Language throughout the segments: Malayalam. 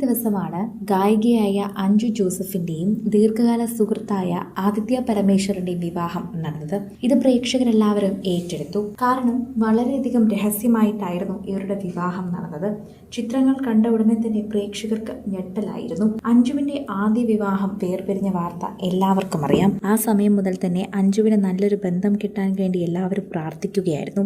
ദിവസമാണ് ഗായികയായ അഞ്ജു ജോസഫിന്റെയും ദീർഘകാല സുഹൃത്തായ ആദിത്യ പരമേശ്വരന്റെയും വിവാഹം നടന്നത്. ഇത് പ്രേക്ഷകരെല്ലാവരും ഏറ്റെടുത്തു. കാരണം വളരെയധികം രഹസ്യമായിട്ടായിരുന്നു ഇവരുടെ വിവാഹം നടന്നത്. ചിത്രങ്ങൾ കണ്ട ഉടനെ തന്നെ പ്രേക്ഷകർക്ക് ഞെട്ടലായിരുന്നു. അഞ്ജുവിന്റെ ആദ്യ വിവാഹം വേർപിരിഞ്ഞ വാർത്ത എല്ലാവർക്കും അറിയാം. ആ സമയം മുതൽ തന്നെ അഞ്ജുവിന് നല്ലൊരു ബന്ധം കിട്ടാൻ വേണ്ടി എല്ലാവരും പ്രാർത്ഥിക്കുകയായിരുന്നു.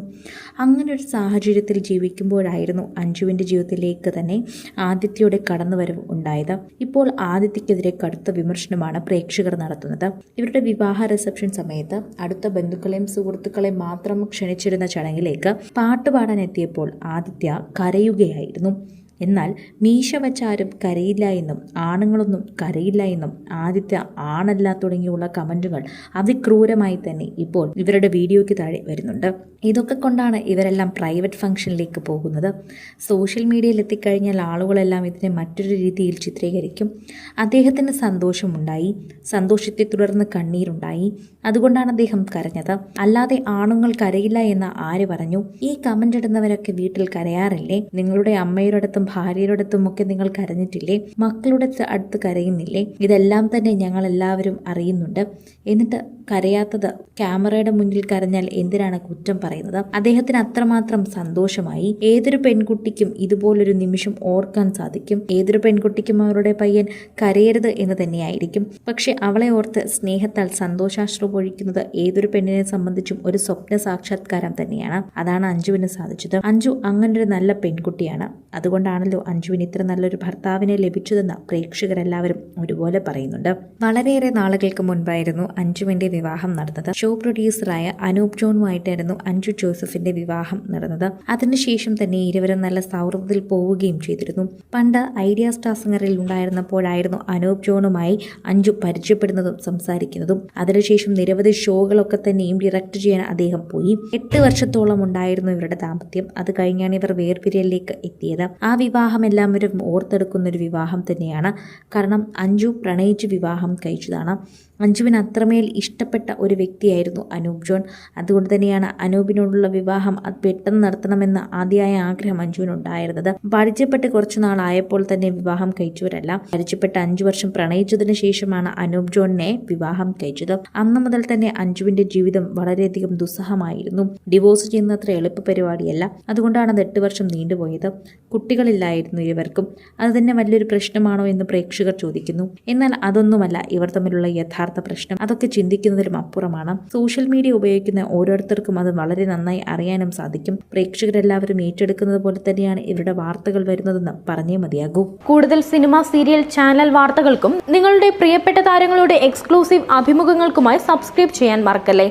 അങ്ങനെ ഒരു സാഹചര്യത്തിൽ ജീവിക്കുമ്പോഴായിരുന്നു അഞ്ജുവിന്റെ ജീവിതത്തിലേക്ക് തന്നെ ആദിത്യയുടെ കടന്നുവരവ് ഉണ്ടായത്. ഇപ്പോൾ ആദിത്യക്കെതിരെ കടുത്ത വിമർശനമാണ് പ്രേക്ഷകർ നടത്തുന്നത്. ഇവരുടെ വിവാഹ റിസപ്ഷൻ സമയത്ത് അടുത്ത ബന്ധുക്കളെയും സുഹൃത്തുക്കളെയും മാത്രം ക്ഷണിച്ചിരുന്ന ചടങ്ങിലേക്ക് പാട്ടുപാടാൻ എത്തിയപ്പോൾ ആദിത്യ കരയുകയായിരുന്നു. എന്നാൽ മീശ വച്ചാരും കരയില്ല എന്നും ആണുങ്ങളൊന്നും കരയില്ല എന്നും ആദിത്യ ആണല്ല തുടങ്ങിയുള്ള കമന്റുകൾ അതിക്രൂരമായി തന്നെ ഇപ്പോൾ ഇവരുടെ വീഡിയോയ്ക്ക് താഴെ വരുന്നുണ്ട്. ഇതൊക്കെ കൊണ്ടാണ് ഇവരെല്ലാം പ്രൈവറ്റ് ഫംഗ്ഷനിലേക്ക് പോകുന്നത്. സോഷ്യൽ മീഡിയയിൽ എത്തിക്കഴിഞ്ഞാൽ ആളുകളെല്ലാം ഇതിനെ മറ്റൊരു രീതിയിൽ ചിത്രീകരിക്കും. അദ്ദേഹത്തിന് സന്തോഷമുണ്ടായി. സന്തോഷത്തെ തുടർന്ന് കണ്ണീരുണ്ടായി. അതുകൊണ്ടാണ് അദ്ദേഹം കരഞ്ഞത്. അല്ലാതെ ആണുങ്ങൾ കരയില്ല എന്ന് ആര് പറഞ്ഞു? ഈ കമന്റ് ഇടുന്നവരൊക്കെ വീട്ടിൽ കരയാറില്ലേ? നിങ്ങളുടെ അമ്മയുടെ അടുത്തും ഭാര്യയുടെ അടുത്തുമൊക്കെ നിങ്ങൾ കരഞ്ഞിട്ടില്ലേ? മക്കളുടെ അടുത്ത് കരയുന്നില്ലേ? ഇതെല്ലാം തന്നെ ഞങ്ങൾ എല്ലാവരും അറിയുന്നുണ്ട്. എന്നിട്ട് കരയാത്തത് ക്യാമറയുടെ മുന്നിൽ കരഞ്ഞാൽ എന്തിനാണ് കുറ്റം പറയുന്നത്? അദ്ദേഹത്തിന് അത്രമാത്രം സന്തോഷമായി. ഏതൊരു പെൺകുട്ടിക്കും ഇതുപോലൊരു നിമിഷം ഓർക്കാൻ സാധിക്കും. ഏതൊരു പെൺകുട്ടിക്കും അവരുടെ പയ്യൻ കരയരുത് എന്ന് തന്നെയായിരിക്കും. പക്ഷെ അവളെ ഓർത്ത് സ്നേഹത്താൽ സന്തോഷാശ്രു പൊഴിക്കുന്നത് ഏതൊരു പെണ്ണിനെ സംബന്ധിച്ചും ഒരു സ്വപ്ന സാക്ഷാത്കാരം തന്നെയാണ്. അതാണ് അഞ്ജുവിന് സാധിച്ചത്. അഞ്ജു അങ്ങനൊരു നല്ല പെൺകുട്ടിയാണ്. അതുകൊണ്ടാണല്ലോ അഞ്ജുവിന് ഇത്ര നല്ലൊരു ഭർത്താവിനെ ലഭിച്ചതെന്ന് പ്രേക്ഷകരെല്ലാവരും ഒരുപോലെ പറയുന്നുണ്ട്. വളരെയേറെ നാളുകൾക്ക് മുൻപായിരുന്നു അഞ്ജുവിന്റെ വിവാഹം നടന്നത്. ഷോ പ്രൊഡ്യൂസറായ അനൂപ് ജോണുമായിട്ടായിരുന്നു അഞ്ജു ജോസഫിന്റെ വിവാഹം നടന്നത്. അതിനുശേഷം തന്നെ ഇരുവരും നല്ല സൗഹൃദത്തിൽ പോവുകയും ചെയ്തിരുന്നു. പണ്ട് ഐഡിയ സ്റ്റാർ സിംഗറിൽ ഉണ്ടായിരുന്നപ്പോഴായിരുന്നു അനൂപ് ജോണുമായി അഞ്ജു പരിചയപ്പെടുന്നതും സംസാരിക്കുന്നതും. അതിനുശേഷം നിരവധി ഷോകളൊക്കെ തന്നെയും ഡിറക്ട് ചെയ്യാൻ അദ്ദേഹം പോയി. എട്ട് വർഷത്തോളം ഉണ്ടായിരുന്നു ഇവരുടെ ദാമ്പത്യം. അത് കഴിഞ്ഞാണ് ഇവർ വേർപിരിയലിലേക്ക് എത്തിയത്. ആ വിവാഹം എല്ലാവരും ഓർത്തെടുക്കുന്ന ഒരു വിവാഹം തന്നെയാണ്. കാരണം അഞ്ജു പ്രണയിച്ച് വിവാഹം കഴിച്ചതാണ്. അഞ്ജുവിന് അത്രമേൽ ഇഷ്ടപ്പെട്ട ഒരു വ്യക്തിയായിരുന്നു അനൂപ് ജോൺ. അതുകൊണ്ട് തന്നെയാണ് അനൂപിനോടുള്ള വിവാഹം അത് പെട്ടെന്ന് നടത്തണമെന്ന ആദ്യമായ ആഗ്രഹം അഞ്ജുവിനുണ്ടായിരുന്നത്. പരിചയപ്പെട്ട് കുറച്ചു നാളായപ്പോൾ തന്നെ വിവാഹം കഴിച്ചവരല്ല. പരിചയപ്പെട്ട് അഞ്ചു വർഷം പ്രണയിച്ചതിന് ശേഷമാണ് അനൂപ് ജോണിനെ വിവാഹം കഴിച്ചത്. അന്ന് മുതൽ തന്നെ അഞ്ജുവിന്റെ ജീവിതം വളരെയധികം ദുസ്സഹമായിരുന്നു. ഡിവോഴ്സ് ചെയ്യുന്ന അത്ര എളുപ്പ പരിപാടിയല്ല. അതുകൊണ്ടാണ് അത് എട്ട് വർഷം നീണ്ടുപോയത്. കുട്ടികളില്ലായിരുന്നു ഇവർക്കും അത് തന്നെ വലിയൊരു പ്രശ്നമാണോ എന്ന് പ്രേക്ഷകർ ചോദിക്കുന്നു. എന്നാൽ അതൊന്നുമല്ല ഇവർ തമ്മിലുള്ള യഥാർത്ഥ പ്രശ്നം. അതൊക്കെ ചിന്തിക്കുന്നതിലും അപ്പുറമാണ്. സോഷ്യൽ മീഡിയ ഉപയോഗിക്കുന്ന ഓരോരുത്തർക്കും അത് വളരെ നന്നായി അറിയാനും സാധിക്കും. പ്രേക്ഷകരെല്ലാവരും ഏറ്റെടുക്കുന്നത് പോലെ തന്നെയാണ് ഇവരുടെ വാർത്തകൾ വരുന്നതെന്ന് പറഞ്ഞേ മതിയാകൂ. കൂടുതൽ സിനിമ സീരിയൽ ചാനൽ വാർത്തകൾക്കും നിങ്ങളുടെ പ്രിയപ്പെട്ട താരങ്ങളുടെ എക്സ്ക്ലൂസീവ് അഭിമുഖങ്ങൾക്കുമായി സബ്സ്ക്രൈബ് ചെയ്യാൻ മറക്കല്ലേ?